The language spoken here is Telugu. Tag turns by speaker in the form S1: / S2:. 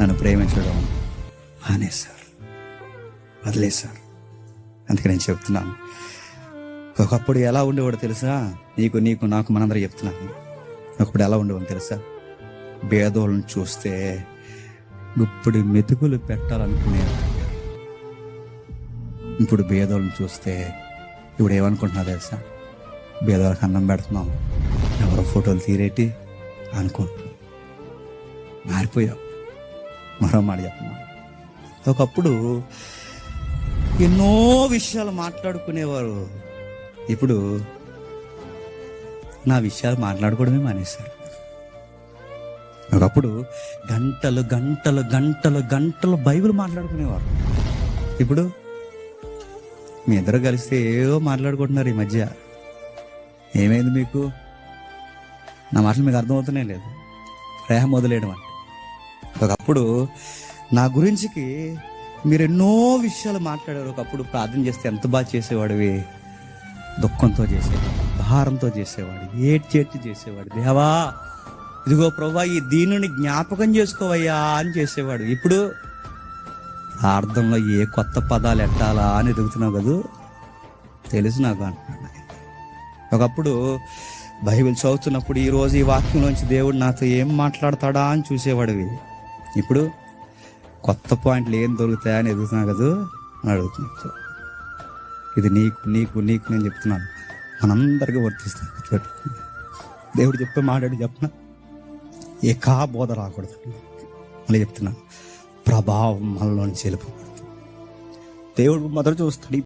S1: నన్ను ప్రేమించడం మానేశారు వదిలేశారు అందుకే నేను చెప్తున్నాను. ఒకప్పుడు ఎలా ఉండేవాడు తెలుసా? నీకు నీకు నాకు మనందరూ చెప్తున్నాను. ఒకప్పుడు ఎలా ఉండేవాడు తెలుసా? భేదోళ్ళని చూస్తే ఇప్పుడు మెతుకులు పెట్టాలనుకునేవాడు ఇప్పుడు భేదోళ్ళని చూస్తే ఇప్పుడు ఏమనుకుంటున్నా తెలుసా? భేదోళ్ళకి అన్నం పెడుతున్నాం. ఎవరో ఫోటోలు తీరేటి అనుకుంటున్నాం. మారిపోయావు మరో మాట చెప్తున్నాను ఒకప్పుడు ఎన్నో విషయాలు మాట్లాడుకునేవారు. ఇప్పుడు నా విషయాలు మాట్లాడుకోవడమే మానేశారు. ఒకప్పుడు గంటలు గంటలు గంటలు గంటలు బైబిల్ మాట్లాడుకునేవారు. ఇప్పుడు మీ ఇద్దరు కలిస్తే ఏవో మాట్లాడుకుంటున్నారు ఈ మధ్య. ఏమైంది మీకు? నా మాటలు మీకు అర్థమవుతూనే లేదు. ప్రేమ మొదలేయడం అంటే ఒకప్పుడు నా గురించికి మీరు ఎన్నో విషయాలు మాట్లాడారు. ఒకప్పుడు ప్రార్థన చేస్తే ఎంత బాగా చేసేవాడివి? దుఃఖంతో చేసేవాడు భారంతో చేసేవాడు ఏడ్చేడ్చి చేసేవాడు. దేవా ఇదిగో ప్రభా ఈ దీనిని జ్ఞాపకం చేసుకోవయ్యా అని చేసేవాడు. ఇప్పుడు అర్థంలో ఏ కొత్త పదాలు ఎట్టాలా అని ఎదుగుతున్నావు కదూ? తెలుసు నాకు అంటున్నాను ఒకప్పుడు బైబిల్ చదువుతున్నప్పుడు ఈ ఈ వాక్యంలోంచి దేవుడు నాతో ఏం మాట్లాడతాడా అని చూసేవాడివి. ఇప్పుడు కొత్త పాయింట్లు ఏం దొరుకుతాయని ఎదుగుతున్నా కదా అని అడుగుతున్నాను. ఇది నీకు నీకు నీకు నేను చెప్తున్నాను. మనందరికీ వర్తిస్తాను దేవుడు చెప్పే మాట్లాడి చెప్పిన? ఏకా బోధ రాకూడదు. మళ్ళీ చెప్తున్నాను ప్రభావం మనలోని చెలుపు దేవుడు మొదలు చూస్తాడు.